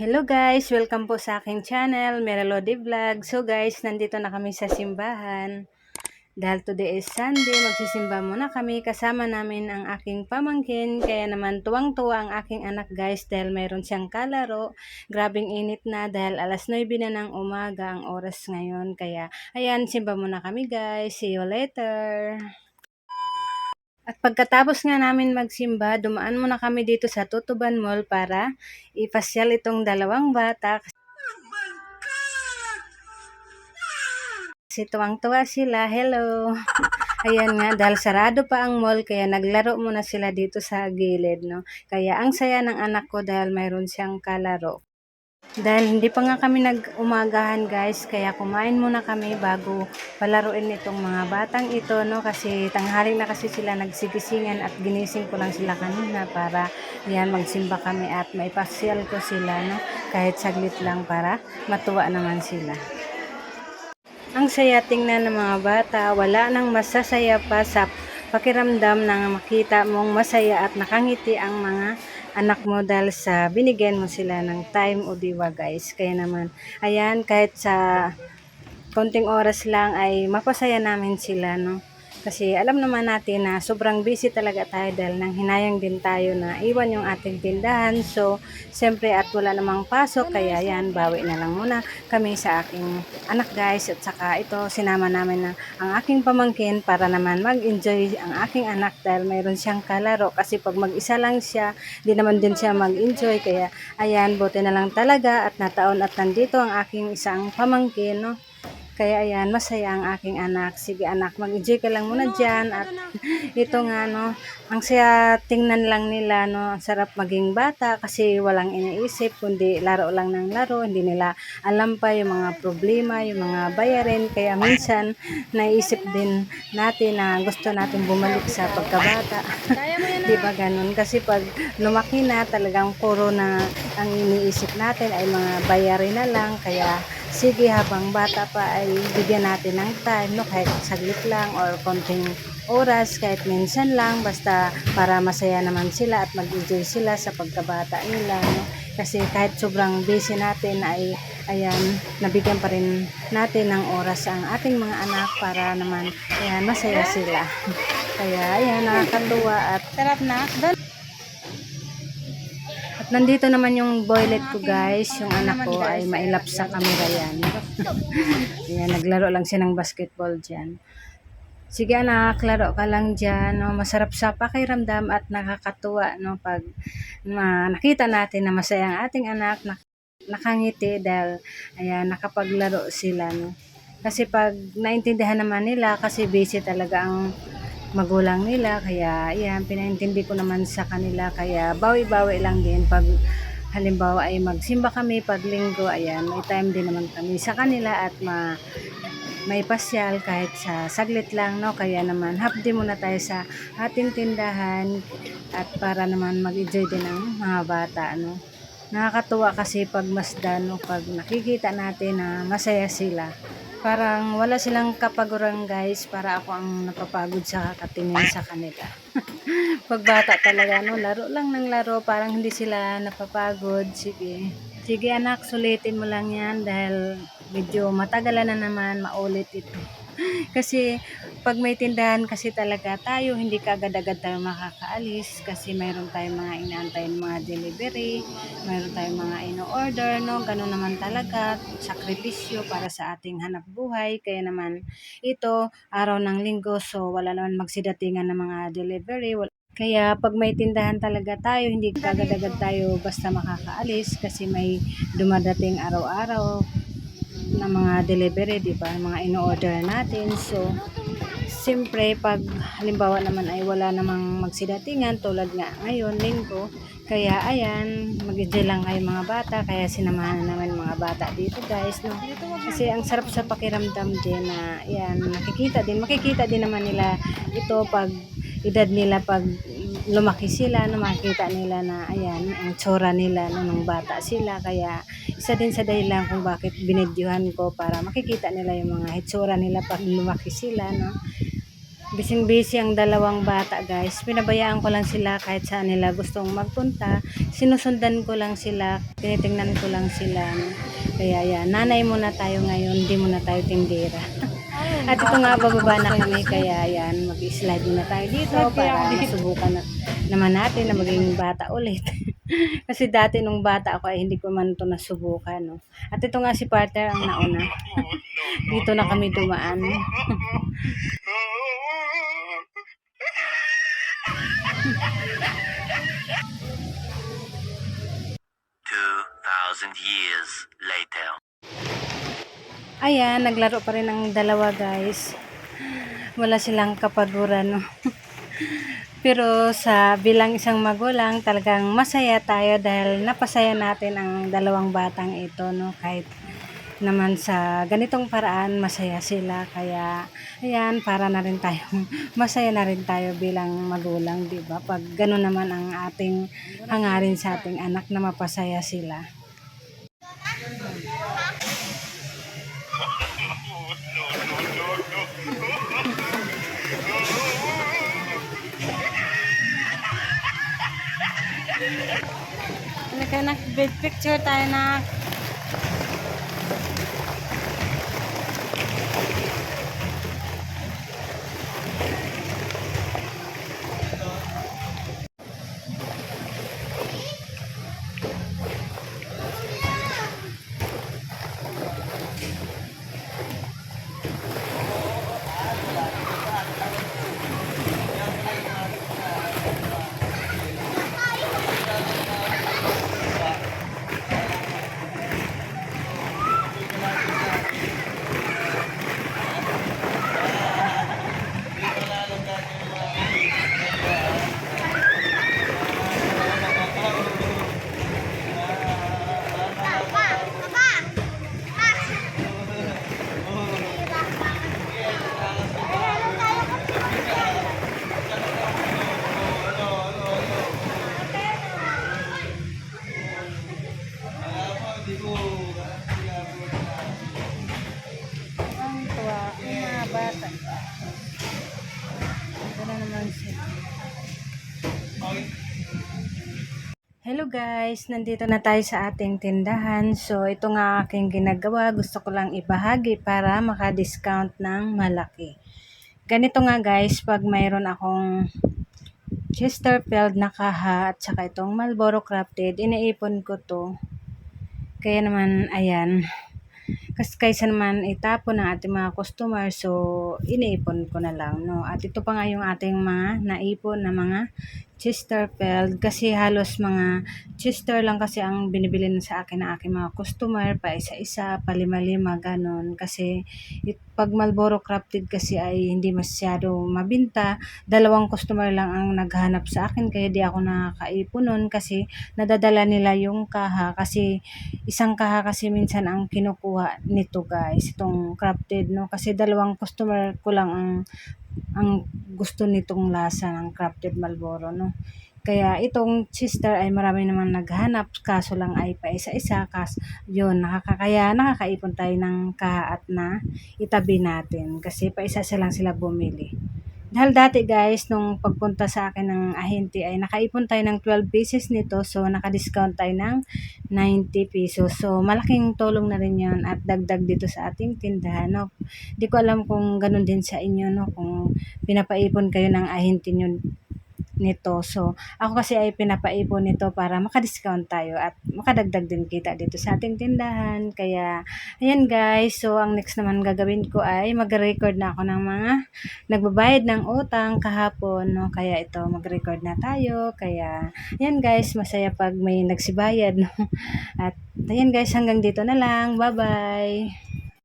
Hello guys! Welcome po sa aking channel, Meralodi Vlog. So guys, nandito na kami sa simbahan. Dahil today is Sunday, magsisimba muna kami. Kasama namin ang aking pamangkin. Kaya naman tuwang-tuwa ang aking anak guys dahil mayroon siyang kalaro. Grabing init na dahil alas 9 na ng umaga ang oras ngayon. Kaya ayan, simba muna kami guys. See you later! At pagkatapos nga namin magsimba, dumaan muna kami dito sa Tutuban Mall para ipasyal itong dalawang bata. Kasi tuwang-tuwa sila. Hello! Ayan nga, dahil sarado pa ang mall, kaya naglaro muna sila dito sa gilid, no? Kaya ang saya ng anak ko dahil mayroon siyang kalaro. Dahil hindi pa nga kami nag-umagahan guys, kaya kumain muna kami bago palaruin itong mga batang ito, no? Kasi tanghali na kasi sila nagsigisingan at ginising ko lang sila kanina para yan magsimba kami at maipasyal ko sila, no? Kahit saglit lang para matuwa naman sila. Ang saya tingnan ng mga bata, wala nang masasaya pa sa pakiramdam na makita mong masaya at nakangiti ang mga anak mo dahil sa binigyan mo sila ng time o diwa guys. Kaya naman, ayan, kahit sa konting oras lang ay mapasaya namin sila, no? Kasi alam naman natin na sobrang busy talaga tayo dahil nang hinayang din tayo na iwan yung ating tindahan. So, siyempre at wala namang pasok, kaya yan, bawi na lang muna kami sa aking anak guys. At saka ito, sinama namin na ang aking pamangkin para naman mag-enjoy ang aking anak dahil mayroon siyang kalaro. Kasi pag mag-isa lang siya, di naman din siya mag-enjoy. Kaya ayan, buti na lang talaga at nataon at nandito ang aking isang pamangkin, no? Kaya ayan, masaya ang aking anak. Sige anak, mag-enjoy ka lang muna dyan. At ito nga, no, ang saya tingnan lang nila, no, ang sarap maging bata kasi walang iniisip, kundi laro lang ng laro. Hindi nila alam pa yung mga problema, yung mga bayarin. Kaya minsan, naisip din natin na gusto natin bumalik sa pagkabata. Di ba ganun? Kasi pag lumaki na, talagang puro na ang iniisip natin ay mga bayarin na lang. Kaya sige habang bata pa ay bigyan natin ng time no? Kahit saglit lang or konting oras kahit minsan lang basta para masaya naman sila at mag-enjoy sila sa pagkabata nila no? Kasi kahit sobrang busy natin ay ayan nabigyan pa rin natin ng oras ang ating mga anak para naman ayan masaya sila. Kaya ayan nakakatuwa at sarap na nandito naman yung boylet ko guys. Yung anak ko ay mailap sa camera yan. Ayan, naglaro lang siya ng basketball dyan. Sige anak, laro ka lang dyan. No? Masarap sa pakiramdam at nakakatuwa no? pag ma, nakita natin na masaya ang ating anak. Nak nakangiti dahil ayan, nakapaglaro sila. No? Kasi pag naintindihan naman nila, kasi busy talaga ang magulang nila. Kaya ayan pinaintindi ko naman sa kanila. Kaya bawi-bawi lang din pag halimbawa ay magsimba kami pag linggo ayan may time din naman kami sa kanila at ma may pasyal kahit sa saglit lang no? Kaya naman hapdi muna tayo sa ating tindahan at para naman mag-enjoy din ang mga bata no? Nakakatuwa kasi pag masdan no? Pag nakikita natin na masaya sila Parang wala silang kapaguran guys para ako ang napapagod sa kakatingin sa kanila. Pagbata talaga no, laro lang ng laro, parang hindi sila napapagod. Sige. Sige anak, sulitin mo lang yan dahil medyo matagalan na naman maulit ito. kasi pag may tindahan kasi talaga tayo, hindi kagad-agad tayo makakaalis kasi mayroon tayong mga inaantayin mga delivery, mayroon tayong mga ino-order, no? Ganun naman talaga, sakripisyo para sa ating hanap buhay. Kaya naman ito, araw ng linggo, so wala naman magsidatingan ng mga delivery, kaya pag may tindahan talaga tayo, hindi kagad-agad tayo basta makakaalis kasi may dumadating araw-araw na mga delivery, di ba? Mga ino-order natin. So, siyempre, pag halimbawa naman ay wala namang magsidatingan, tulad nga ngayon, linggo, kaya ayan, mag-enjoy lang kayo mga bata, kaya sinamahan naman mga bata dito guys, no? Kasi ang sarap sa pakiramdam din na, ayan, nakikita din, makikita din naman nila ito pag edad nila pag lumaki sila, no, makikita nila na, ayan, ang tsura nila no, nung bata sila, kaya isa din sa dahilan kung bakit binidyohan ko para makikita nila yung mga hitsura nila pag lumaki sila, no. Bising-busy ang dalawang bata guys. Pinabayaan ko lang sila kahit saan nila gustong magpunta. Sinusundan ko lang sila. Tinitingnan ko lang sila. no. Kaya yan, nanay muna tayo ngayon. Hindi muna tayo tindera. At ito nga, bababa na kami. Kaya yan, mag-slide muna tayo dito para masubukan na, naman natin na maging bata ulit. Kasi dati nung bata ako ay hindi ko man ito nasubukan. No? At ito nga si partner ang nauna. dito na kami dumaan. Two thousand years later. Ayan, naglaro pa rin ang dalawa guys. Wala silang kapaguran, no? Pero sa bilang isang magulang, talagang masaya tayo dahil napasaya natin ang dalawang batang ito, no? Kahit naman sa ganitong paraan, masaya sila. Kaya, ayan, para na rin tayo, masaya na rin tayo bilang magulang, di ba? Pag gano'n naman ang ating hangarin sa ating anak na mapasaya sila. Halika na, big picture tayo na. Hello guys, nandito na tayo sa ating tindahan. So, ito nga aking ginagawa. Gusto ko lang ibahagi para maka-discount ng malaki. Ganito nga guys, pag mayroon akong Chesterfield na kaha at saka itong Marlboro Crafted, iniipon ko to. Kaya naman, ayan, kasi kaysa naman itapon ng ating mga customer, so iniipon ko na lang, no. At ito pa nga yung ating mga naipon na mga Chesterfield kasi halos mga Chester lang kasi ang binibili na sa akin ng aking mga customer pa isa-isa, pa lima-lima, ganon. Kasi it, pag Marlboro Crafted kasi ay hindi masyado mabinta, dalawang customer lang ang naghanap sa akin kaya di ako nakakaipon nun kasi nadadala nila yung kaha kasi isang kaha kasi minsan ang kinukuha nito guys, itong crafted no kasi dalawang customer ko lang ang ang gusto nitong lasa ng crafted Marlboro no. Kaya itong Chester ay marami naman naghanap kaso lang ay pa isa-isa kas yun nakakakaya nakakaipon tayo ng kaha at na itabi natin kasi pa isa-isa lang sila bumili. Dahil dati guys, nung pagpunta sa akin ng ahente ay nakaipon tayo ng 12 pieces nito. So, naka-discount tayo ng 90 pesos. So, malaking tulong na rin yon at dagdag dito sa ating tindahan. No? Di ko alam kung ganun din sa inyo, no? kung pinapaipon kayo ng ahente nyo nito. So, ako kasi ay pinapaipon nito para makadiscount tayo at makadagdag din kita dito sa ating tindahan. Kaya, ayan guys. So, ang next naman gagawin ko ay mag-record na ako ng mga nagbabayad ng utang kahapon. No? Kaya ito, mag-record na tayo. Kaya, ayan guys, masaya pag may nagsibayad. No? At, ayan guys, hanggang dito na lang. Bye-bye!